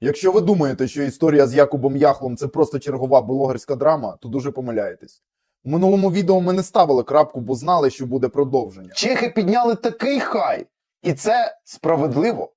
Якщо ви думаєте, що історія з Якубом Яхлом це просто чергова блогерська драма, то дуже помиляєтесь. У минулому відео ми не ставили крапку, бо знали, що буде продовження. Чехи підняли такий хай, і це справедливо.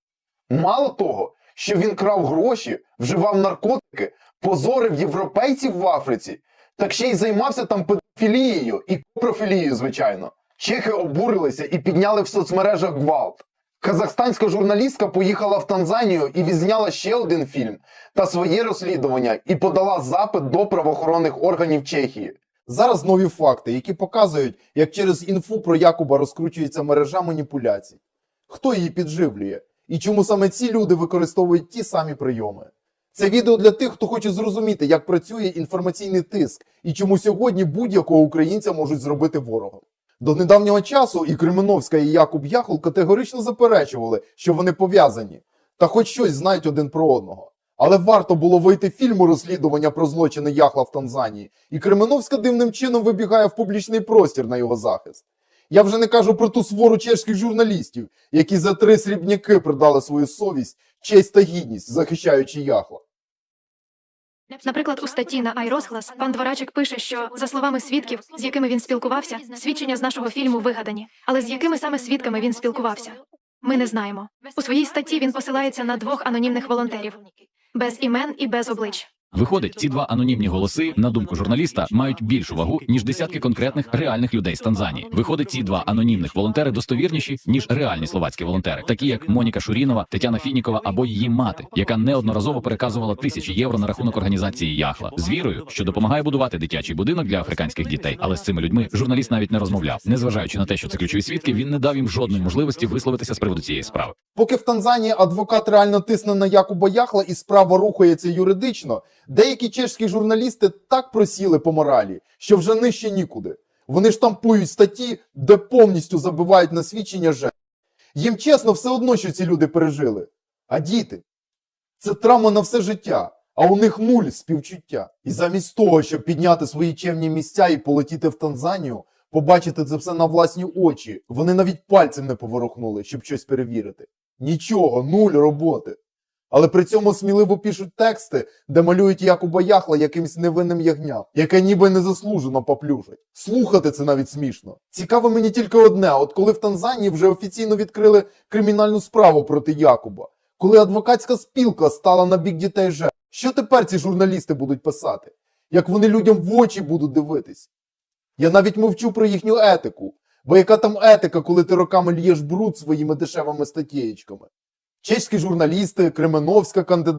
Мало того, що він крав гроші, вживав наркотики, позорив європейців в Африці, так ще й займався там педофілією і профілією, звичайно. Чехи обурилися і підняли в соцмережах гвалт. Казахстанська журналістка поїхала в Танзанію і відзняла ще один фільм та своє розслідування і подала запит до правоохоронних органів Чехії. Зараз нові факти, які показують, як через інфу про Якуба розкручується мережа маніпуляцій. Хто її підживлює? І чому саме ці люди використовують ті самі прийоми? Це відео для тих, хто хоче зрозуміти, як працює інформаційний тиск і чому сьогодні будь-якого українця можуть зробити ворогом. До недавнього часу і Кременовська, і Якуб Яхл категорично заперечували, що вони пов'язані, та хоч щось знають один про одного. Але варто було вийти фільму розслідування про злочини Яхла в Танзанії, і Кременовська дивним чином вибігає в публічний простір на його захист. Я вже не кажу про ту свору чешських журналістів, які за три срібняки продали свою совість, честь та гідність, захищаючи Яхла. Наприклад, у статті на Айрозглас пан Дворачик пише, що за словами свідків, з якими він спілкувався, свідчення з нашого фільму вигадані. Але з якими саме свідками він спілкувався? Ми не знаємо. У своїй статті він посилається на двох анонімних волонтерів без імен і без облич. Виходить, ці два анонімні голоси, на думку журналіста, мають більшу вагу ніж десятки конкретних реальних людей з Танзанії. Виходить, ці два анонімних волонтери достовірніші ніж реальні словацькі волонтери, такі як Моніка Шурінова, Тетяна Фінікова або її мати, яка неодноразово переказувала тисячі євро на рахунок організації Яхла з вірою, що допомагає будувати дитячий будинок для африканських дітей. Але з цими людьми журналіст навіть не розмовляв. Незважаючи на те, що це ключові свідки, він не дав їм жодної можливості висловитися з приводу цієї справи. Поки в Танзанії адвокат реально тисне на Якуба Яхла і справа рухається юридично, деякі чешські журналісти так просіли по моралі, що вже нижче нікуди. Вони штампують статті, де повністю забивають на свідчення жертв. Їм чесно все одно, що ці люди пережили. А діти це травма на все життя, а у них нуль співчуття. І замість того, щоб підняти свої чемні місця і полетіти в Танзанію, побачити це все на власні очі, вони навіть пальцем не поворухнули, щоб щось перевірити. Нічого, нуль роботи. Але при цьому сміливо пишуть тексти, де малюють Якуба Яхла якимсь невинним ягням, яке ніби незаслужено поплюжать. Слухати це навіть смішно. Цікаво мені тільки одне: от коли в Танзанії вже офіційно відкрили кримінальну справу проти Якуба, коли адвокатська спілка стала на бік дітей жертв, що тепер ці журналісти будуть писати? Як вони людям в очі будуть дивитись? Я навіть мовчу про їхню етику. Бо яка там етика, коли ти роками л'єш бруд своїми дешевими статтєчками? Чеські журналісти, Кременовська кандидат